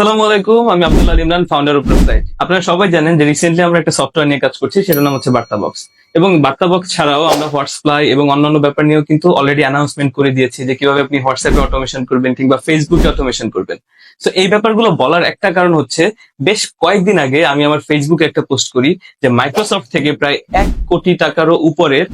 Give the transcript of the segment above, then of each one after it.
আসসালামু আলাইকুম, আমি আব্দুল্লাহ ইমরান ফাউন্ডার অফ আপনারা সবাই জানেন যে রিসেন্টলি আমরা একটা সফটওয়্যার নিয়ে কাজ করছি, সেটার নাম হচ্ছে বার্তা বক্স এবং বার্তা বক্স ছাড়াও আমরা হোয়াটসঅ্যাপ এবং অন্যান্য ব্যাপার নিয়েও কিন্তু অলরেডি অ্যানাউন্সমেন্ট করে দিয়েছি যে কীভাবে আপনি হোয়াটসঅ্যাপে অটোমেশন করবেন কিংবা ফেসবুকে অটোমেশন করবেন। তো এই ব্যাপারগুলো বলার একটা কারণ হচ্ছে, বেশ কয়েকদিন আগে আমি আমার ফেসবুকে একটা পোস্ট করি যে মাইক্রোসফট থেকে প্রায় এক কোটি টাকারও উপরের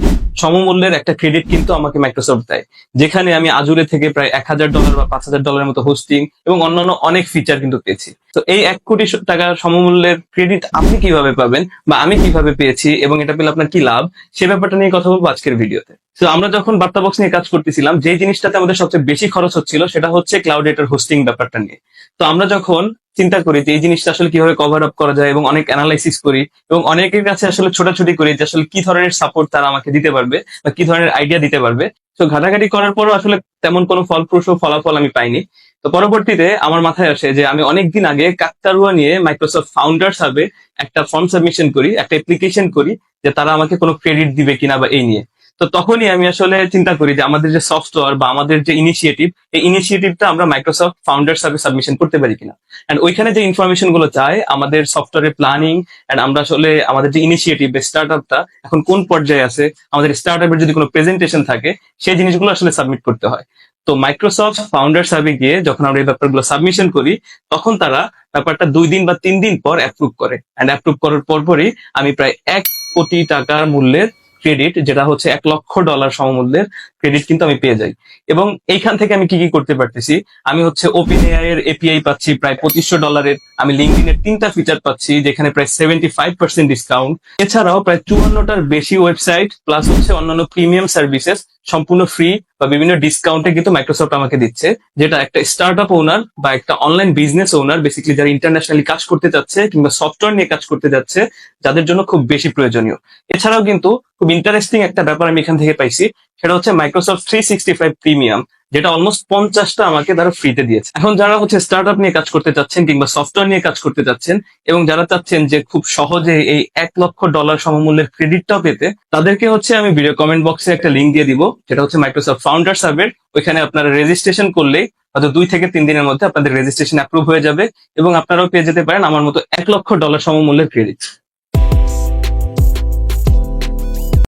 সমমূল্যের একটা ক্রেডিট কিন্তু আমাকে মাইক্রোসফট দেয়। যেখানে আমি আজুরে থেকে প্রায় এক হাজার ডলার বা পাঁচ হাজার ডলারের মতো হোস্টিং এবং অন্যান্য অনেক ফিচার কিন্তু পেয়েছি। তো এই এক কোটি টাকার সমমূল্যের ক্রেডিট আপনি কীভাবে পাবেন বা আমি কীভাবে পেয়েছি এবং এটা পেলে আপনার কি লাভ, সে ব্যাপারটা নিয়ে কথা বলব আজকের ভিডিওতে তো আমরা যখন বার্তা বক্স নিয়ে কাজ করতেছিলাম যে জিনিসটাতে আমাদের সবচেয়ে বেশি খরচ হচ্ছিল, সেটা হচ্ছে ক্লাউড এটার হোস্টিং ব্যাপারটা নিয়ে। তো আমরা যখন চিন্তা করি যে এই জিনিসটা আসলে কীভাবে কভার আপ করা যায় এবং অনেক অ্যানালাইসিস করি এবং অনেকের কাছে আসলে ছোটাছুটি করি যে আসলে কি ধরনের সাপোর্ট তারা আমাকে দিতে পারবে বা কি ধরনের আইডিয়া দিতে পারবে। তো ঘাটাঘাটি করার পরও আসলে তেমন কোনো ফলপ্রসূ ফলাফল আমি পাইনি। তো পরবর্তীতে আমার মাথায় আসে যে আমি অনেকদিন আগে কাকতারুয়া নিয়ে মাইক্রোসফট ফাউন্ডার্স হাবে একটা ফর্ম সাবমিশন করি, একটা অ্যাপ্লিকেশন করি যে তারা আমাকে কোনো ক্রেডিট দিবে কিনা বা এই নিয়ে। তো তখনই আমি আসলে চিন্তা করি যে আমাদের যে সফটওয়্যার বা আমাদের যে ইনিশিয়েটিভ এই ইনিশিয়েটিভটা আমরা মাইক্রোসফট ফাউন্ডার হাবে সাবমিশন করতে পারি কিনা? এন্ড ওইখানে যে ইনফরমেশনগুলো চায় আমাদের সফটওয়্যারের প্ল্যানিং এন্ড আমরা আসলে আমাদের যে ইনিশিয়েটিভ স্টার্ট আপটা এখন কোন পর্যায়ে আছে, আমাদের স্টার্ট আপের যদি কোনো প্রেজেন্টেশন থাকে, সেই জিনিসগুলো আসলে সাবমিট করতে হয়। তো মাইক্রোসফট ফাউন্ডার হাবে গিয়ে যখন আমরা এই ব্যাপারগুলো সাবমিশন করি, তখন তারা ব্যাপারটা দুই দিন বা তিন দিন পর অ্যাপ্রুভ করে। অ্যান্ড অ্যাপ্রুভ করার পরপরই আমি প্রায় এক কোটি টাকার মূল্যের ক্রেডিট যেটা হচ্ছে এক লক্ষ ডলার সমমূল্যের ক্রেডিট কিন্তু আমি পেয়ে যাই। এবং এইখান থেকে আমি কি কি করতে পারতেছি? আমি হচ্ছে ওপেন এআই এর এপিআই পাচ্ছি, প্রায় পঁচিশশো ডলারের। আমি লিঙ্কডিন এর তিনটা ফিচার পাচ্ছি, যেখানে প্রায় সেভেন্টি ফাইভ পার্সেন্ট ডিসকাউন্ট এছাড়াও প্রায় চুয়ান্নটার বেশি ওয়েবসাইট প্লাস হচ্ছে অন্যান্য প্রিমিয়াম সার্ভিসেস সম্পূর্ণ ফ্রি বা বিভিন্ন ডিসকাউন্টে কিন্তু মাইক্রোসফট আমাকে দিচ্ছে, যেটা একটা স্টার্ট আপ ওনার বা একটা অনলাইন বিজনেস ওনার বেসিক্যালি যারা ইন্টারন্যাশনালি কাজ করতে যাচ্ছে কিংবা সফটওয়্যার নিয়ে কাজ করতে যাচ্ছে, যাদের জন্য খুব বেশি প্রয়োজনীয়। এছাড়াও কিন্তু খুব ইন্টারেস্টিং একটা ব্যাপার আমি এখান থেকে পাইছি সেটা হচ্ছে Microsoft three sixty five premium যেটা অলমোস্ট পঞ্চাশটা আমাকে তারা ফ্রিতে দিয়েছে। এখন যারা হচ্ছে স্টার্ট নিয়ে কাজ করতে চাচ্ছেন কিংবা সফটওয়্যার নিয়ে কাজ করতে চাচ্ছেন এবং যারা চাচ্ছেন যে খুব সহজে এই এক লক্ষ ডলার সমমূল্যের ক্রেডিটটাও পেতে, তাদেরকে হচ্ছে আমি ভিডিও কমেন্ট বক্সে একটা লিঙ্ক দিয়ে দিব, যেটা হচ্ছে মাইক্রোসফট ফাউন্ডার সার্ভের ওইখানে আপনারা রেজিস্ট্রেশন করলেই হয়তো দুই থেকে তিন দিনের মধ্যে আপনাদের রেজিস্ট্রেশন অ্যাপ্রুভ হয়ে যাবে এবং আপনারাও পেয়ে যেতে পারেন আমার মতো এক লক্ষ ডলার সমমূল্যের ক্রেডিট